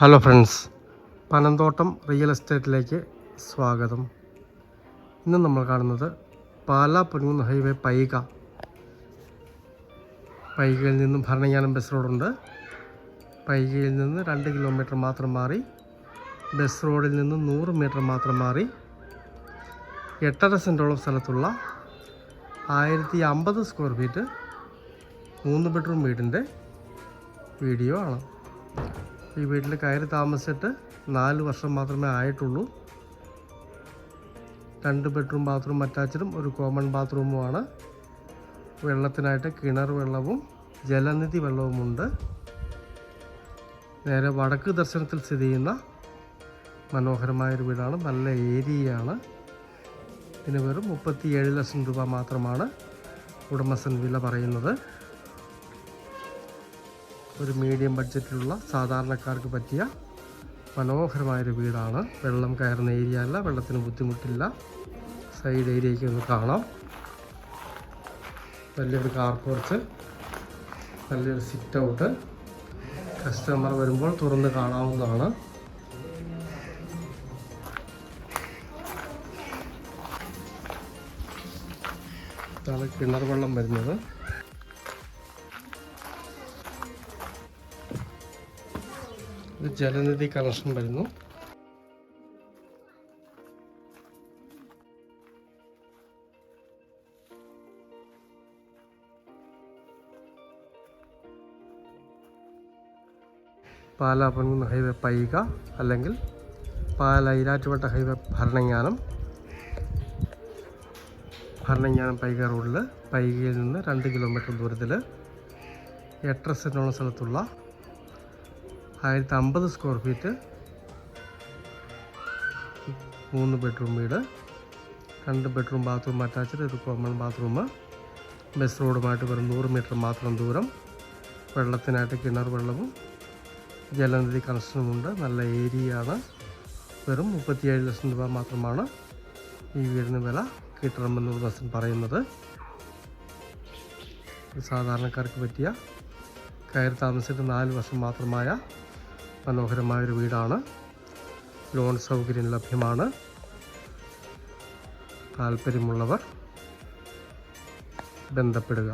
Hello friends Panamthottam real എസ്റ്റേറ്റിലേക്ക് സ്വാഗതം. ഇന്ന് നമ്മൾ കാണുന്നത് പാലാ പൊന്നൂന്ന് ഹൈവേ പൈക. പൈകയിൽ നിന്നും ഭരണങ്ങാനം ബസ് റോഡുണ്ട് പൈകയിൽ നിന്ന് രണ്ട് കിലോമീറ്റർ മാത്രം മാറി ബസ് റോഡിൽ നിന്ന് നൂറ് മീറ്റർ മാത്രം മാറി എട്ടര സെന്റോളം സ്ഥലത്തുള്ള ആയിരത്തി അമ്പത് സ്ക്വയർ ഫീറ്റ് മൂന്ന് ബെഡ്റൂം വീടിന്റെ വീഡിയോ ആണ്. ഈ വീട്ടിൽ കയറി താമസിച്ചിട്ട് നാല് വർഷം മാത്രമേ ആയിട്ടുള്ളൂ. രണ്ട് ബെഡ്റൂം ബാത്റൂം അറ്റാച്ചഡും ഒരു കോമൺ ബാത്റൂമുമാണ്. വെള്ളത്തിനായിട്ട് കിണർ വെള്ളവും ജലനിധി വെള്ളവുമുണ്ട്. നേരെ വടക്ക് ദർശനത്തിൽ സ്ഥിതി ചെയ്യുന്ന മനോഹരമായൊരു വീടാണ്. നല്ല ഏരിയയാണ്. ഇതിന് വെറും മുപ്പത്തി ഏഴ് ലക്ഷം രൂപ മാത്രമാണ് ഉടമസ്ഥൻ വില പറയുന്നത്. ഒരു മീഡിയം ബഡ്ജറ്റിലുള്ള സാധാരണക്കാർക്ക് പറ്റിയ മനോഹരമായൊരു വീടാണ്. വെള്ളം കയറുന്ന ഏരിയ അല്ല വെള്ളത്തിന് ബുദ്ധിമുട്ടില്ല. സൈഡ് ഏരിയയ്ക്ക് ഒന്ന് കാണാം. വലിയൊരു കാർ പോർച്ച് നല്ലൊരു സിറ്റ് ഔട്ട് കസ്റ്റമർ വരുമ്പോൾ തുറന്ന് കാണാവുന്നതാണ്. ഇതാണ് കിണർ വെള്ളം വരുന്നത്. ഇത് ജലനിധി കണക്ഷൻ വരുന്നു. പാലാ പൊൻകുന്ന് ഹൈവേ പൈക അല്ലെങ്കിൽ പാല ഇരാറ്റുപേട്ട ഹൈവേ ഭരണങ്ങാനം. ഭരണങ്ങാനം പൈക റോഡിൽ പൈകയിൽ നിന്ന് രണ്ട് കിലോമീറ്റർ ദൂരത്തിൽ എട്ടര സെന്റോളം സ്ഥലത്തുള്ള ആയിരത്തി അമ്പത് സ്ക്വയർ ഫീറ്റ് മൂന്ന് ബെഡ്റൂം വീട് രണ്ട് ബെഡ്റൂം ബാത്റൂം അറ്റാച്ച്ഡ് ഒരു കോമൺ ബാത്റൂം ബസ് റോഡുമായിട്ട് വെറും നൂറ് മീറ്റർ മാത്രം ദൂരം വെള്ളത്തിനായിട്ട് കിണർ വെള്ളവും ജലനിധി കണക്ഷനുമുണ്ട് നല്ല ഏരിയയാണ് വെറും മുപ്പത്തിയേഴ് ലക്ഷം രൂപ മാത്രമാണ് ഈ വീടിന് വില കിട്ടണമെന്ന് ഉടമസ്ഥൻ പറയുന്നത്. സാധാരണക്കാർക്ക് പറ്റിയ കയറി താമസിച്ചിട്ട് നാല് വർഷം മാത്രമായ മനോഹരമായൊരു വീടാണ്. ലോൺ സൗകര്യം ലഭ്യമാണ്. താല്പര്യമുള്ളവർ ബന്ധപ്പെടുക.